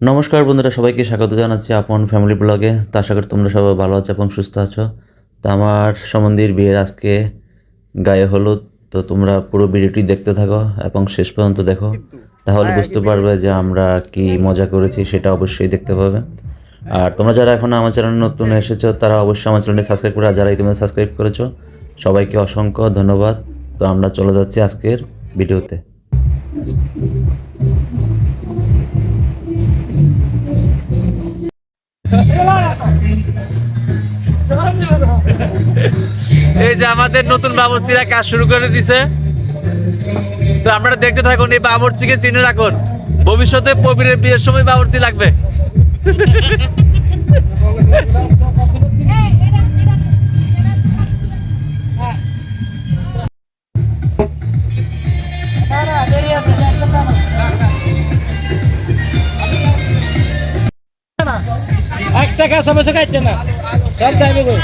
নমস্কার বন্ধুরা সবাইকে স্বাগত জানাচ্ছি আপন ফ্যামিলি ব্লগে তো আশা করি তোমরা সবাই ভালো আছো এবং সুস্থ আছো। তো আমার সম্বন্ধীর বিয়ের আজকে গায়ে হলুদ তো তোমরা পুরো ভিডিওটি দেখতে থাকো এবং শেষ পর্যন্ত দেখো। তাহলে বুঝতে পারবে যে আমরা কি মজা করেছি সেটা অবশ্যই দেখতে পাবে। আর তোমরা যারা এখন আমার চ্যানেলে নতুন এসেছ তারা অবশ্যই আমার চ্যানেলটি সাবস্ক্রাইব করে আর যারা ইতিমধ্যে সাবস্ক্রাইব করেছ সবাইকে অসংখ্য ধন্যবাদ। তো আমরা চলে যাচ্ছি আজকের ভিডিওতে। এই যে আমাদের নতুন বাবুর্চিরা কাজ শুরু করে দিছে। তো আপনারা দেখতে থাকুন, এই বাবুর্চিকে চিনে রাখুন। ভবিষ্যতে প্রবীরের বিয়ের সময় বাবুর্চি লাগবে। একটা কাজ সমস্যা কাটছে না। সব চাইবে গো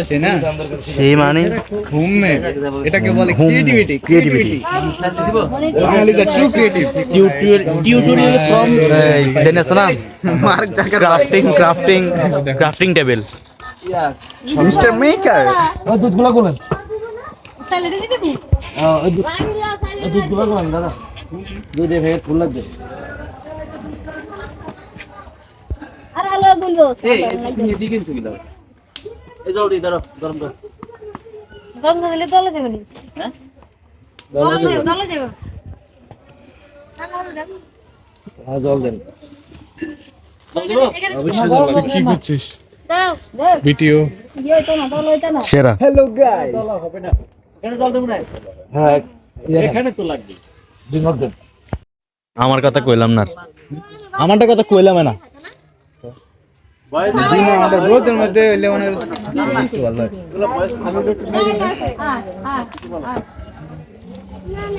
সে না সেই মানে এটাকে বলে creativity creativity Bangali the creative tutorial from দেনেস না Mark জাকার crafting crafting crafting table mister maker দুধগুলো বলেন স্যালারি দিতে দিই দুধগুলো বলেন দাদা? দুধে ভেঙে ফুল লাগবে। জল দেন। কি করছিস? ভিডিও। সেরা। হ্যালো গাইস জল দেবো না। হ্যাঁ এখানে তো লাগবে। আমার কথা কইলাম না আমারটা কথা কইলাম না। আমাদের রোদের মধ্যে লেমনের ভালো আয় আয় আয়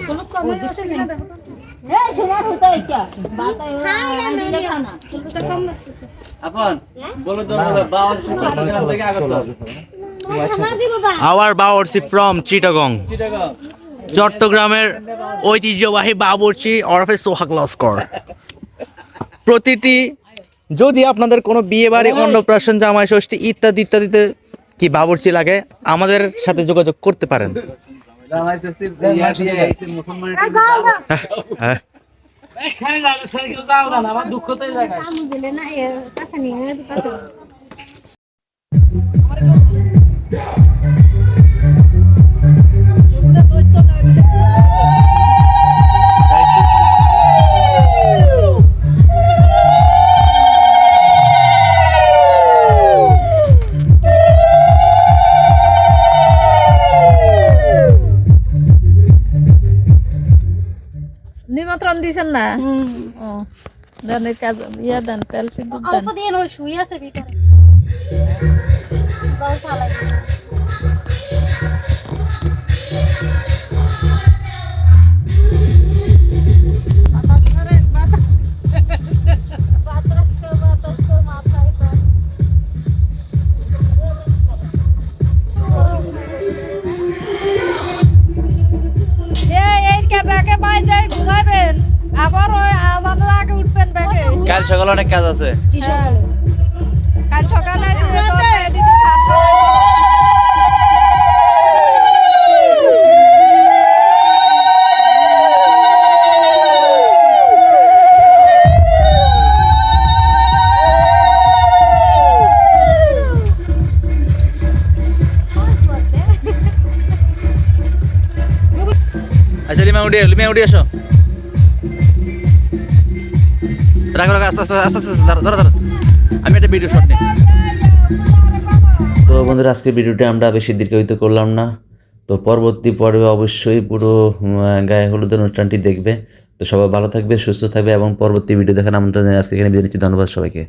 কোনো কমে আছে না এই শোনা তো এটা বাতা আনি দেখা না কিন্তু তো কম আপন বলো তো বাবুর্চি আওয়ার বাওয়ার্সি ফ্রম চিটাগং চিটাগং চট্টগ্রামের ঐতিহ্যবাহী বাবুর্চি ওরফে সোহাগ লস্কর প্রতিটি যদি আপনাদের কোনো বিয়ে বাড়ি অন্নপ্রাশন জামাই ষষ্ঠী ইত্যাদি ইত্যাদিতে কি বাবুর্চি লাগে আমাদের সাথে যোগাযোগ করতে পারেন। হ্যাঁ দিছেন না? ও দেন কাজ ইয়া দেন তেল সিদ্ধ দেন। অল্প দিয়ে ওই শুই আছে ভিতরে। ঘুমাবেন আবার ওই আজানের আগে উঠবেন ব্যাগে। কাল সকালে অনেক কাজ আছে। কি সকালে? কাল সকালে। আচ্ছা লিমা উঠে লিমা উঠে আসো। রাখো রাখো আস্তে আস্তে আস্তে আস্তে, ধরো ধরো ধরো। আমি একটা ভিডিও শট তো বন্ধুরা, আজকে ভিডিওটা আমরা বেশি দীর্ঘায়িত করলাম না। তো পরবর্তী পর্বে অবশ্যই পুরো গায়ে হলুদের অনুষ্ঠানটি দেখবে। তো সবাই ভালো থাকবে, সুস্থ থাকবে এবং পরবর্তী ভিডিও দেখার আমন্ত্রণ আজকে এখানে বিদায় নিচ্ছি। ধন্যবাদ সবাইকে।